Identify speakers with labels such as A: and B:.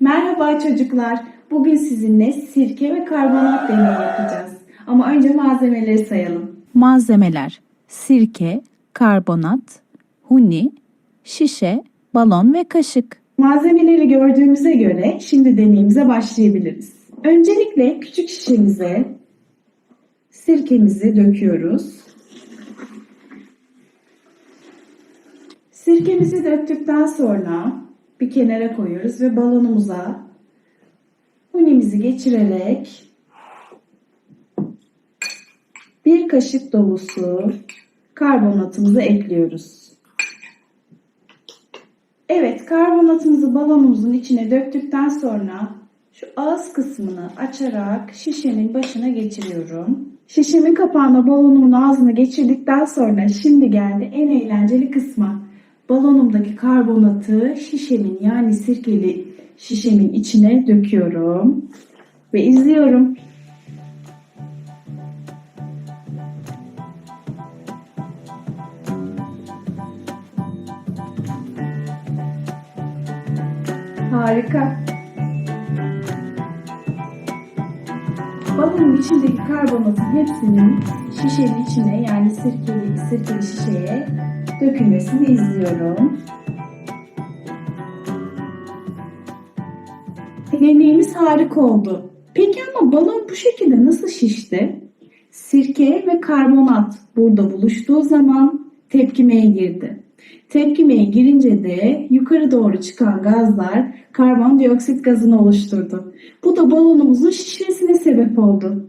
A: Merhaba çocuklar. Bugün sizinle sirke ve karbonat deneyi yapacağız. Ama önce malzemeleri sayalım.
B: Malzemeler sirke, karbonat, huni, şişe, balon ve kaşık.
A: Malzemeleri gördüğümüze göre şimdi deneyimize başlayabiliriz. Öncelikle küçük şişemize sirkemizi döküyoruz. Sirkemizi döktükten sonra bir kenara koyuyoruz ve balonumuza hunimizi geçirerek bir kaşık dolusu karbonatımızı ekliyoruz. Evet, karbonatımızı balonumuzun içine döktükten sonra şu ağız kısmını açarak şişenin başına geçiriyorum. Şişemin kapağına balonumun ağzına geçirdikten sonra şimdi geldi en eğlenceli kısma. Balonumdaki karbonatı şişemin yani sirkeli şişemin içine döküyorum ve izliyorum. Harika. Balonun içindeki karbonatın hepsinin şişenin içine yani sirkeli, sirkeli şişeye dökülmesini izliyorum. Deneyimiz harika oldu. Peki ama balon bu şekilde nasıl şişti? Sirke ve karbonat burada buluştuğu zaman tepkimeye girdi. Tepkimeye girince de yukarı doğru çıkan gazlar karbondioksit gazını oluşturdu. Bu da balonumuzun şişmesine sebep oldu.